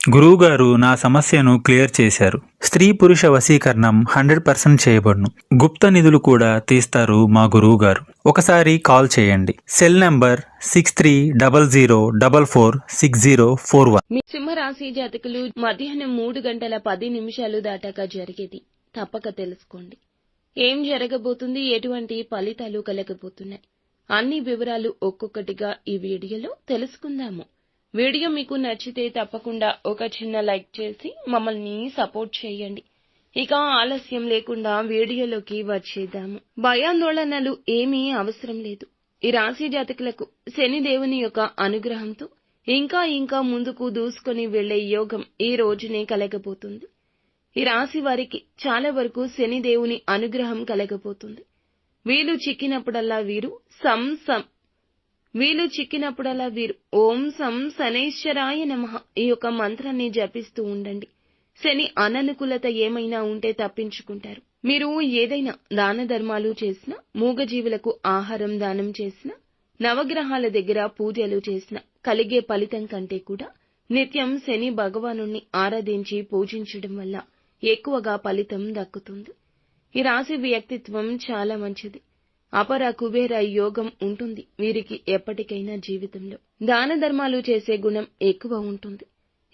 గురువుగారు నా సమస్యను క్లియర్ చేశారు. స్త్రీ పురుష వశీకరణం హండ్రెడ్ పర్సెంట్ చేయబడును. గుప్త నిధులు కూడా తీస్తారు మా గురువు గారు ఒకసారి కాల్ చేయండి. Cell number six three double zero double four six zero four one మీ సింహరాశి జాతకులు మధ్యాహ్నం మూడు గంటల పది నిమిషాలు దాటాక జరిగేది. తప్పక తెలుసుకోండి. ఏం జరగబోతుంది? ఎటువంటి ఫలితాలు కలగబోతున్నాయి? అన్ని వివరాలు ఒక్కొక్కటిగా ఈ వీడియోలో తెలుసుకుందాము. వీడియో మీకు నచ్చితే తప్పకుండా ఒక చిన్న లైక్ చేసి మమ్మల్ని సపోర్ట్ చేయండి. ఇక ఆలస్యం లేకుండా వీడియోలోకి వచ్చేద్దాము. భయాందోళనలు ఏమీ అవసరం లేదు. ఈ రాశి జాతకులకు శని దేవుని యొక్క అనుగ్రహంతో ఇంకా ఇంకా ముందుకు దూసుకొని వెళ్ళే యోగం ఈ రోజునే కలగబోతుంది. ఈ రాశి వారికి చాలా వరకు శని దేవుని అనుగ్రహం కలగబోతుంది. వీలు చిక్కినప్పుడల్లా వీరు సం సం వీలు చిక్కినప్పుడల్లా వీరు ఓం సం శనేశ్వరాయ నమః ఈ యొక్క మంత్రాన్ని జపిస్తూ ఉండండి. శని అననుకూలత ఏమైనా ఉంటే తప్పించుకుంటారు. మీరు ఏదైనా దాన ధర్మాలు చేసినా మూగజీవులకు ఆహారం దానం చేసినా నవగ్రహాల దగ్గర పూజలు చేసినా కలిగే ఫలితం కంటే కూడా నిత్యం శని భగవాను ఆరాధించి పూజించడం వల్ల ఎక్కువగా ఫలితం దక్కుతుంది. ఈ రాశి వ్యక్తిత్వం చాలా మంచిది. అపర కుబేర యోగం ఉంటుంది. వీరికి ఎప్పటికైనా జీవితంలో దాన ధర్మాలు చేసే గుణం ఎక్కువ ఉంటుంది.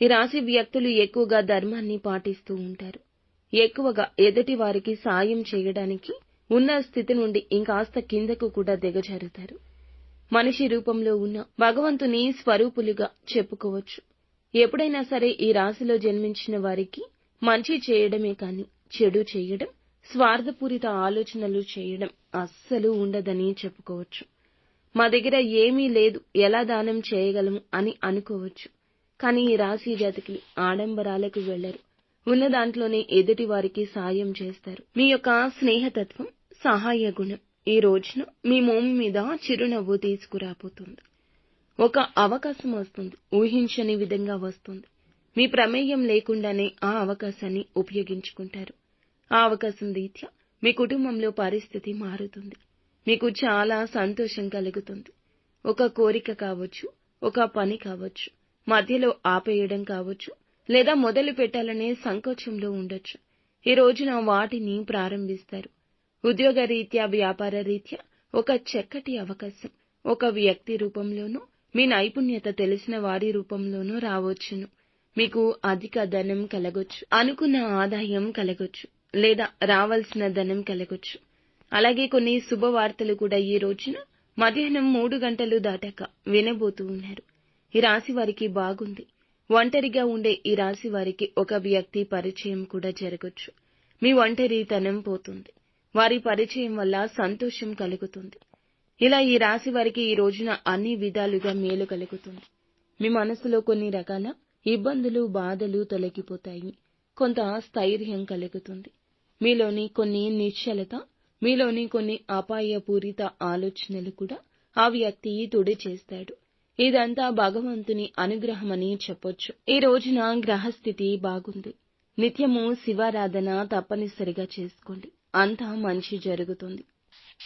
ఈ రాశి వ్యక్తులు ఎక్కువగా ధర్మాన్ని పాటిస్తూ ఉంటారు. ఎక్కువగా ఎదుటి వారికి సాయం చేయడానికి ఉన్న స్థితి నుండి ఇంకాస్త కిందకు కూడా దిగజారుతారు. మనిషి రూపంలో ఉన్న భగవంతుని స్వరూపులుగా చెప్పుకోవచ్చు. ఎప్పుడైనా సరే ఈ రాశిలో జన్మించిన వారికి మంచి చేయడమే కాని చెడు చేయడం స్వార్థపూరిత ఆలోచనలు చేయడం అస్సలు ఉండదని చెప్పుకోవచ్చు. మా దగ్గర ఏమీ లేదు ఎలా దానం చేయగలము అని అనుకోవచ్చు. కానీ ఈ రాశి జాతికి ఆడంబరాలకు వెళ్ళరు ఉన్న దాంట్లోనే ఎదుటి వారికి సాయం చేస్తారు. మీ యొక్క స్నేహతత్వం సహాయ గుణం ఈ రోజున మీ మోమి మీద చిరునవ్వు తీసుకురాబోతుంది. ఒక అవకాశం వస్తుంది ఊహించని విధంగా వస్తుంది. మీ ప్రమేయం లేకుండానే ఆ అవకాశాన్ని ఉపయోగించుకుంటారు. ఆ అవకాశం రీత్యా మీ కుటుంబంలో పరిస్థితి మారుతుంది. మీకు చాలా సంతోషం కలుగుతుంది. ఒక కోరిక కావచ్చు ఒక పని కావచ్చు మధ్యలో ఆపేయడం కావచ్చు లేదా మొదలు పెట్టాలనే సంకోచంలో ఉండొచ్చు. ఈ రోజున వాటిని ప్రారంభిస్తారు. ఉద్యోగ రీత్యా వ్యాపార రీత్యా ఒక చక్కటి అవకాశం. ఒక వ్యక్తి రూపంలోనూ మీ నైపుణ్యత తెలిసిన వారి రూపంలోనూ రావచ్చును. మీకు అధిక ధనం కలగొచ్చు అనుకున్న ఆదాయం కలగొచ్చు. లేదా రావాల్సిన ధనం కలగొచ్చు. అలాగే కొన్ని శుభవార్తలు కూడా ఈ రోజున మధ్యాహ్నం మూడు గంటలు దాటాక వినబోతూ ఉన్నారు. ఈ రాశి వారికి బాగుంది. ఒంటరిగా ఉండే ఈ రాశి వారికి ఒక వ్యక్తి పరిచయం కూడా జరగొచ్చు. మీ ఒంటరితనం పోతుంది. వారి పరిచయం వల్ల సంతోషం కలుగుతుంది. ఇలా ఈ రాశి వారికి ఈ రోజున అన్ని విధాలుగా మేలు కలుగుతుంది. మీ మనసులో కొన్ని రకాల ఇబ్బందులు బాధలు తొలగిపోతాయి. కొంత స్థైర్యం కలుగుతుంది. మీలోని కొన్ని నిశ్చలత మీలోని కొన్ని అపాయపూరిత ఆలోచనలు కూడా ఆ వ్యక్తి తుడి చేస్తాడు. ఇదంతా భగవంతుని అనుగ్రహమని చెప్పొచ్చు. ఈ రోజున గ్రహస్థితి బాగుంది. నిత్యము శివారాధన తప్పనిసరిగా చేసుకోండి. అంతా మంచి జరుగుతుంది.